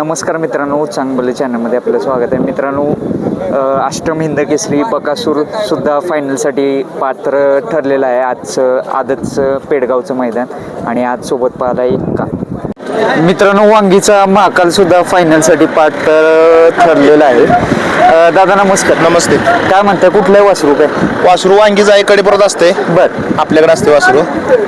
नमस्कार मित्रांनो चांगलं चॅनलमध्ये आपलं स्वागत आहे. मित्रांनो अष्टम हिंद केसरी बकासूर सुद्धा फायनलसाठी पात्र ठरलेलं आहे. आजचं आदतचं पेडगावचं मैदान. आणि आज सोबत पाहिला एक का? मित्रांनो वांगीचा महाकाल सुद्धा फायनलसाठी पात्र ठरलेला आहे. दादा नमस्कार. नमस्ते. काय म्हणताय कुठलंही वासरू काय? वासरू वांगीचा इकडे परत असते. बर. आपल्याकडे असते वासरू.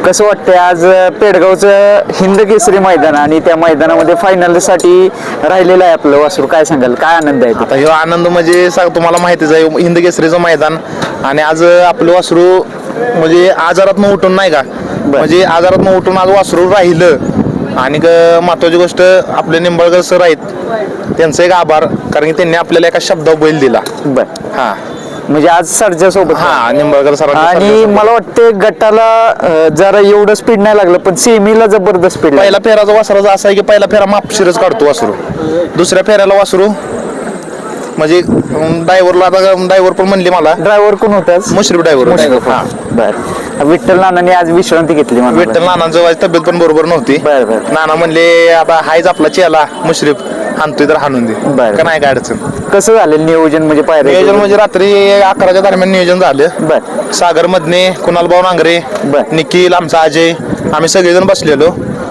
कसं वाटतंय आज पेडगावचं हिंद केसरी मैदान आणि त्या मैदानामध्ये फायनलसाठी राहिलेलं आहे आपलं वासरू. काय सांगाल काय आनंद आहे आता ह्यो आनंद म्हणजे सांग तुम्हाला माहितीच आहे हिंद केसरीचं मैदान आणि आज आपलं वासरू म्हणजे आजारात उठून नाही का? म्हणजे आजारात उठून आज वासरू राहिलं. आणि महत्वाची गोष्ट आपले निंबाळकर सर आहेत त्यांचं एक आभार कारण की त्यांनी आपल्याला एका शब्दावर बैल दिला. बर. हा. म्हणजे आज सरच्या सोबत. हा निंबाळकर सर आणि मला वाटतं गटाला जरा एवढं स्पीड नाही लागलं पण सेमीला जबरदस्त स्पीड पहिला फेराचा वासराचा असा आहे की पहिला फेरा मापशिरच काढतो वासरू. दुसऱ्या फेऱ्याला वासरू म्हणजे ड्रायव्हरला आता ड्रायव्हर पण म्हणले मला. ड्रायव्हर कोण होताच? मुश्रीफ ड्रायव्हर हा बर. विठ्ठल नानाने आज विश्रांती घेतली विठ्ठल नानांचं तब्येत पण बरोबर नव्हती. नाना म्हणले आता हायच आपला चेला मुश्रीफ. हाणतोय तर हाणून दे बरं. का नाही काय अडचण कसं झालं नियोजन म्हणजे नियोजन पायऱ्या म्हणजे रात्री अकराच्या दरम्यान नियोजन झालं बर सागर मधने कुणाल भाऊ नांगरे बरं. निखिल आमचा अजय आम्ही सगळेजण बसलेलो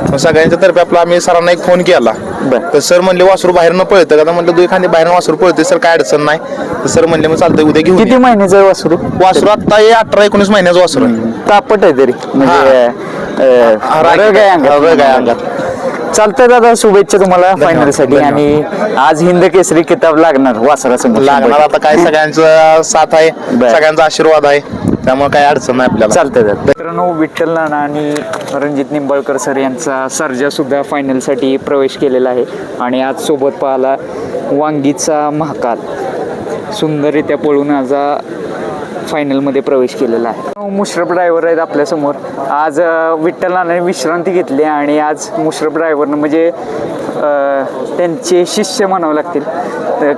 मग सगळ्यांच्या तर्फे आपला आम्ही सरांना एक फोन केला बरं. तर सर म्हणले वासरू बाहेर न पळतं का तर म्हणलं दुई खांदी बाहेर वासरू पळते सर काय अडचण नाही तर सर म्हणले मग चालतंय उद्या घेऊन किती ये. महिन्याचं आहे वासरू वासरू आता हे अठरा एकोणीस महिन्याचं वासरू आहे. तापट आहे तरी म्हणजे अं, रग आहे अंगात. रग आहे अंगात. चालतंय दादा शुभेच्छा तुम्हाला फायनलसाठी. आणि आज हिंद केसरी किताब लागणार वासरासमोर लागणार आता काय सगळ्यांचं साथ आहे. सगळ्यांचा आशीर्वाद आहे त्यामुळे काय अडचण नाही आपल्याला. चालतंय दादा. मित्रांनो विठ्ठल नाना आणि रणजित निंबाळकर सर यांचा सर्जा सुद्धा फायनलसाठी प्रवेश केलेला आहे. आणि आज सोबत पाहला वांगीचा महाकाल. सुंदररित्या पळून आज फायनलमध्ये प्रवेश केलेला आहे. मुश्रफ ड्रायव्हर आहेत आपल्यासमोर. आज विठ्ठल नानाने विश्रांती घेतली आणि आज मुश्रफ ड्रायव्हरनं म्हणजे त्यांचे शिष्य म्हणावं लागतील.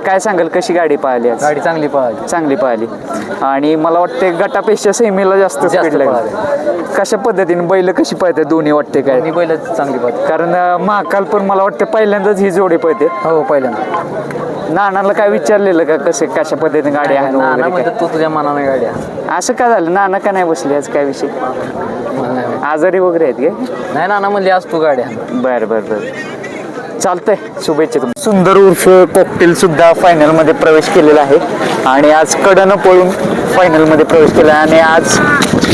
काय सांगाल कशी गाडी पाहिली आज? गाडी चांगली पळाली चांगली पाहिली. आणि मला वाटते गटापेक्षा सेमीला जास्त स्पीड लागली. कशा पद्धतीने बैल कशी पळते दोन्ही वाटते काय? बैल चांगली पळते कारण महाकाल पण मला वाटतं पहिल्यांदाच ही जोडी पळते. हो पहिल्यांदा. नानाला काय विचारलेलं का कसे कशा पद्धतीने गाडी आहे तू तुझ्या मनाने गाडी. काय? असं का झालं? नाना का नाही बसले आज काय विषय. आजारी वगैरे आहेत का नाही नाना म्हणली आज तू गाडी आण. बर बर बर. चालतंय शुभेच्छा तुम्हाला. सुंदर उर्फ कॉकटेल सुद्धा फायनलमध्ये प्रवेश केलेला आहे. आणि आज कडनं पळून फायनलमध्ये प्रवेश केला आणि आज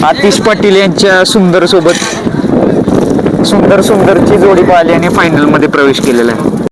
आतिश पाटील यांच्या सुंदर सोबत सुंदर सुंदरची जोडी पाहिली आणि फायनलमध्ये प्रवेश केलेला आहे.